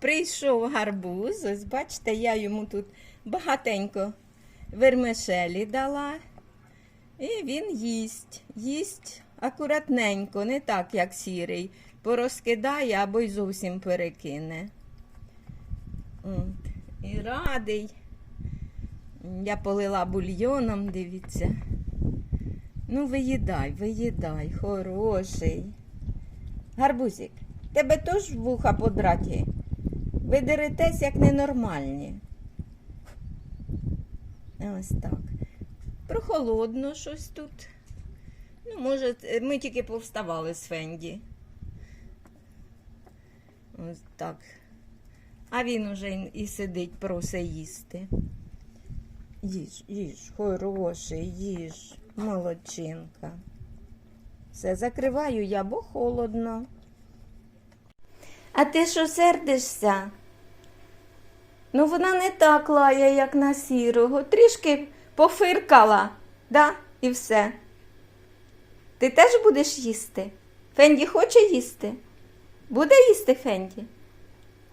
прийшов гарбуз. Ось бачите, я йому тут багатенько вермишелі дала. І він їсть. Їсть акуратненько, не так, як сірий. Порозкидає або й зовсім перекине. От. І радий. Я полила бульйоном, дивіться. Ну, виїдай, виїдай, хороший. Гарбузик, тебе теж вуха подраті. Ви деретесь, як ненормальні. Ось так. Прохолодно щось тут. Ну, може, ми тільки повставали з Фенді. Ось так. А він уже і сидить, просить їсти. Їж, їж, хороший, їж, молодчинка. Все, закриваю я, бо холодно. А ти що сердишся? Ну, вона не так лає, як на сірого. Трішки пофиркала, да? І все. Ти теж будеш їсти? Фенді хоче їсти? Буде їсти Фенді?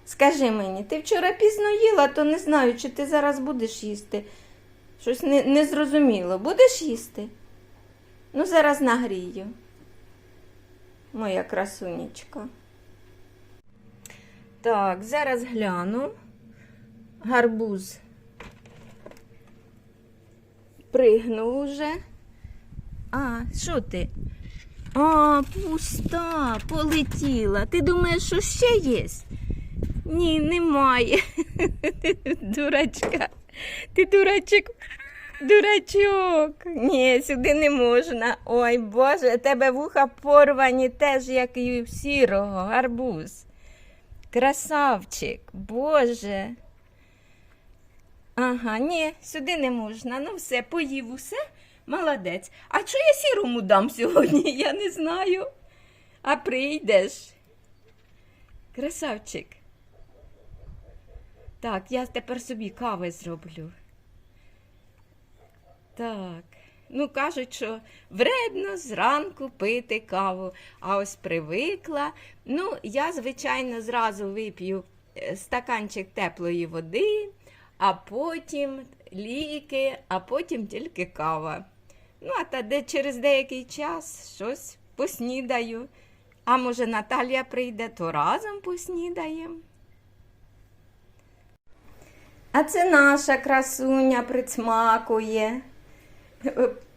Скажи мені, ти вчора пізно їла, то не знаю, чи ти зараз будеш їсти. Щось не, не зрозуміло. Будеш їсти? Ну, зараз нагрію. Моя красунечка. Так, зараз гляну. Гарбуз пригнув уже. А, що ти? А, пуста, полетіла. Ти думаєш, що ще є? Ні, немає. Дурачка. Ти дурачок. Дурачок. Ні, сюди не можна. Ой, Боже, тебе вуха порвані теж, як і у сірого, гарбуз. Красавчик, Боже. Ага, ні, сюди не можна. Ну все, поїв усе, молодець. А що я сірому дам сьогодні? Я не знаю. А прийдеш. Красавчик. Так, я тепер собі кави зроблю. Так. Ну, кажуть, що вредно зранку пити каву, а ось привикла. Ну, я, звичайно, зразу вип'ю е, стаканчик теплої води, а потім ліки, а потім тільки кава. Ну, а та де через деякий час щось поснідаю. А може, Наталія прийде, то разом поснідаємо. А це наша красуня присмакує.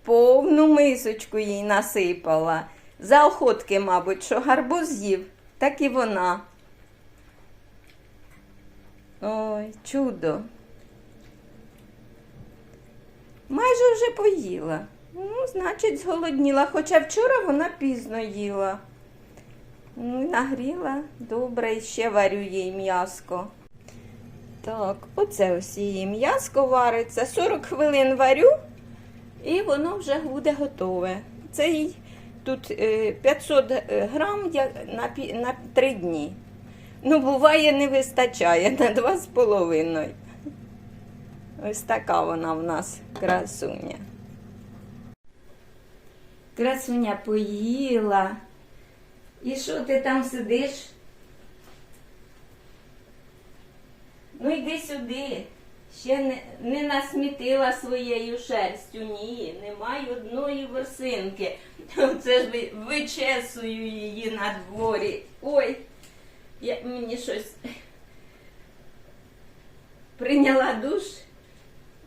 Повну мисочку їй насипала. За охотки, мабуть, що гарбуз з'їв, так і вона. Ой, чудо. Майже вже поїла. Ну, значить, зголодніла, хоча вчора вона пізно їла. Ну, нагріла, добре, і ще варю їй м'яско. Так, оце ось її м'яско вариться. 40 хвилин варю, і воно вже буде готове. Це їй тут е, 500 грам на, пі- на 3 дні. Ну, буває, не вистачає на 2,5. Ось така вона в нас красуня. Красуня поїла. І що ти там сидиш? Ну йди сюди. Ще не, не насмітила своєю шерстю. Ні, немає одної ворсинки. Це ж вичесую її на дворі. Ой, я, мені щось прийняла душ.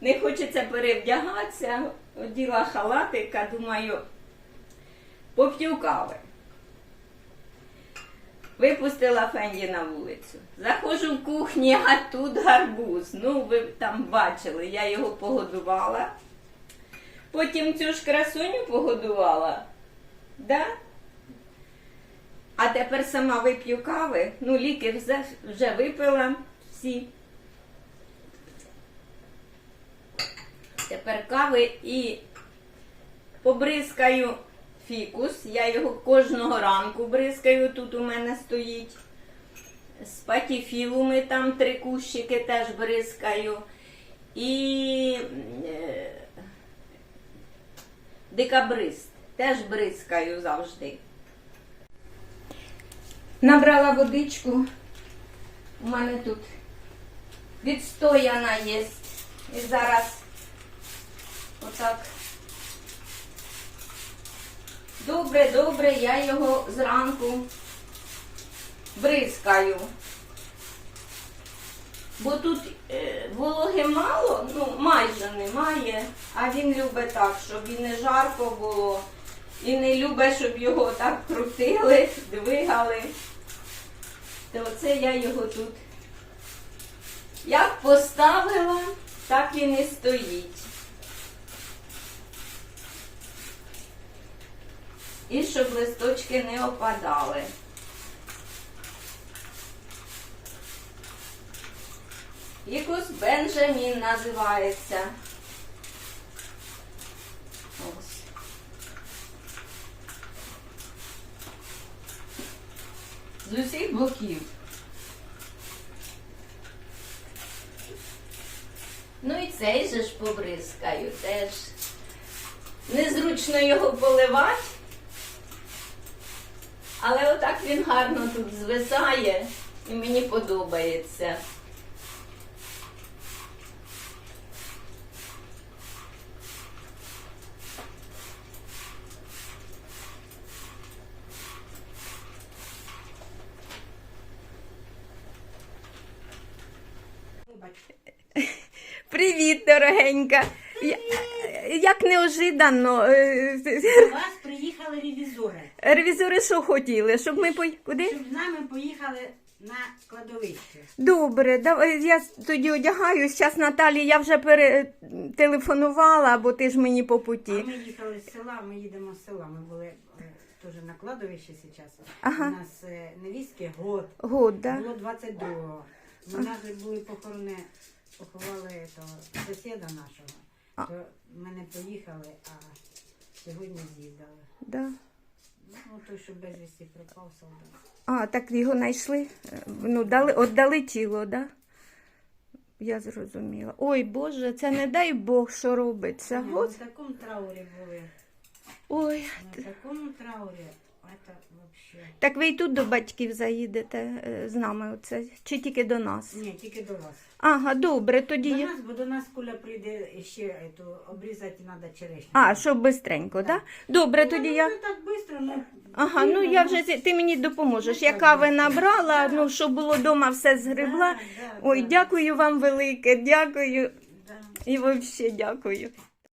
Не хочеться перевдягатися. Оділа халатика, думаю, поп'ю кави. Випустила Фенді на вулицю. Заходжу в кухню, а тут гарбуз. Ну, ви там бачили, я його погодувала. Потім цю ж красуню погодувала. Да? А тепер сама вип'ю кави. Ну, ліки вже, вже випила всі. Тепер кави і побризкаю фікус. Я його кожного ранку бризкаю, тут у мене стоїть. З патіфілуми там три кущики теж бризкаю. І е, декабрист теж бризкаю завжди. Набрала водичку, У мене тут відстояна є. І зараз отак. Добре, добре, я його зранку бризкаю. Бо тут е, вологи мало, ну майже немає, а він любить так, щоб і не жарко було, і не любить, щоб його так крутили, двигали. То оце я його тут як поставила, так він і стоїть. І щоб листочки не опадали. Якось Бенджамін називається. Ось. З усіх боків. Ну і цей же ж побризкаю теж. Незручно його поливати, але отак він гарно тут звисає і мені подобається. Привіт, дорогенька. Я- Як неожиданно. е, У вас приїхали ревізори, Ревізори що хотіли? Щоб ми по... куди? щоб з нами поїхали на кладовище. Добре, давай я тоді одягаюсь. Зараз Наталі, я вже перетелефонувала, бо ти ж мені по А путі. ми їхали з села, ми їдемо з села. Ми були е, теж на кладовищі зараз. Ага. У нас е, невістки год. Год, да? Було 22-го. У нас були похорони, поховали того, сусіда нашого. А. То ми не поїхали, а сьогодні з'їздили. Да. Ну, той, що безвісті пропав солдат. А, так його знайшли. Е, Ну, дали, отдали тіло, да? Я зрозуміла. Ой, Боже, це не дай Бог, що робиться. Ні, Ми Гос... в такому траурі були. Ой, Ми в такому траурі. Так ви і тут до батьків заїдете е, з нами оце, чи тільки до нас? Ні, тільки до вас. Ага, добре, тоді До я. нас, бо до нас куля прийде ще ету, обрізати треба черешню. А, щоб бистренько, так? Да? Добре, тоді ну, я. Не так швидко, ну. Ага, ну я вже ти- мені допоможеш. Яка ви набрала, ну щоб було вдома все згребла. Ой, дякую вам велике, дякую. І взагалі дякую.